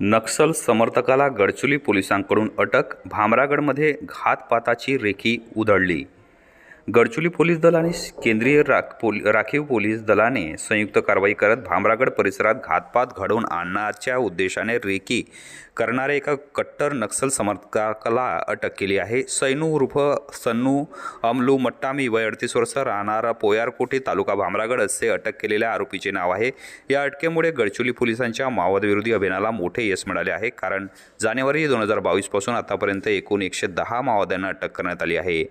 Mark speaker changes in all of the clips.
Speaker 1: नक्षल समर्थकाला गडचुली पोलिसांकडून अटक भामरागडमध्ये घातपाताची रेखी उधळली. गडचुली पोलीस दल आणि केंद्रीय राख पोल राखीव पोलीस दलाने संयुक्त कारवाई करत भामरागड परिसरात घातपात घडवून आणण्याच्या उद्देशाने रेकी करणाऱ्या एका कट्टर नक्षल समर्थकाला अटक केली आहे. सैनू उर्फ सन्नू अमलू मट्टामी वय अडतीस वर्ष राहणारा पोयारकोटे तालुका भामरागड असे अटक केलेल्या आरोपीचे नाव आहे. या अटकेमुळे गडचुली पोलिसांच्या माओवादविरोधी अभियानाला मोठे यश मिळाले आहे कारण जानेवारी दोन हजार बावीसपासून आतापर्यंत एकूण एकशे दहा माओवाद्यांना अटक करण्यात आली आहे.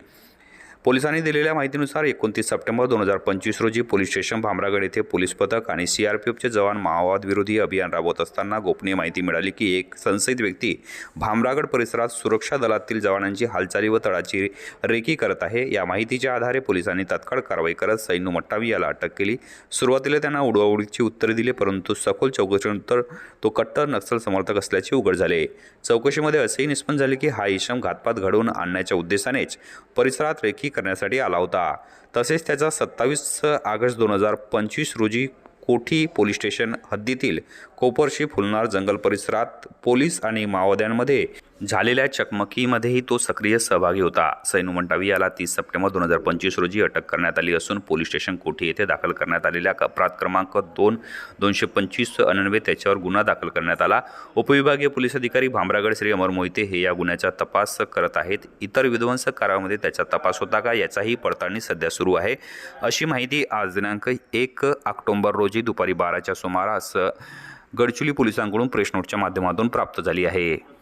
Speaker 1: पोलिसांनी दिलेल्या माहितीनुसार एकोणतीस सप्टेंबर दोन हजार पंचवीस रोजी पोलीस स्टेशन भामरागड येथे पोलीस पथक आणि सीआरपीएफचे जवान माओवाद विरोधी अभियान राबवत असताना गोपनीय माहिती मिळाली की एक संशयित व्यक्ती भामरागड परिसरात सुरक्षा दलातील जवानांची हालचाली व तळाची रेकी करत आहे. या माहितीच्या आधारे पोलिसांनी तात्काळ कारवाई करत सैनू मट्टावी याला अटक केली. सुरुवातीला त्यांना उडवाउडीची उत्तरे दिली परंतु सखोल चौकशीनंतर तो कट्टर नक्षल समर्थक असल्याचे उघड झाले. चौकशीमध्ये असेही निष्पन्न झाले की हा इशम घातपात घडवून आणण्याच्या उद्देशानेच परिसरात रेखी करण्यासाठी आला होता. तसेच त्याचा सत्तावीस ऑगस्ट दोन हजार पंचवीस रोजी कोठी पोलीस स्टेशन हद्दीतील कोपरशी फुलनार जंगल परिसरात पोलीस आणि माओवाद्यांमध्ये झालेल्या चकमकीमध्येही तो सक्रिय सहभागी होता. सैनू मंटावी याला तीस सप्टेंबर दोन हजार पंचवीस रोजी अटक करण्यात आली असून पोलीस स्टेशन कोठी येथे दाखल करण्यात आलेल्या अपराध क्रमांक दोन दोनशे पंचवीस अनन्वे त्याच्यावर गुन्हा दाखल करण्यात आला. उपविभागीय पोलीस अधिकारी भामरागड श्री अमर मोहिते हे या गुन्ह्याचा तपास करत आहेत. इतर विध्वंसक कारामध्ये त्याचा तपास होता का याचाही पडताळणी सध्या सुरू आहे. अशी माहिती आज दिनांक एक ऑक्टोंबर रोजी दुपारी बाराच्या सुमारास गडचुली पोलिसांकडून प्रेस नोटच्या माध्यमातून प्राप्त झाली आहे.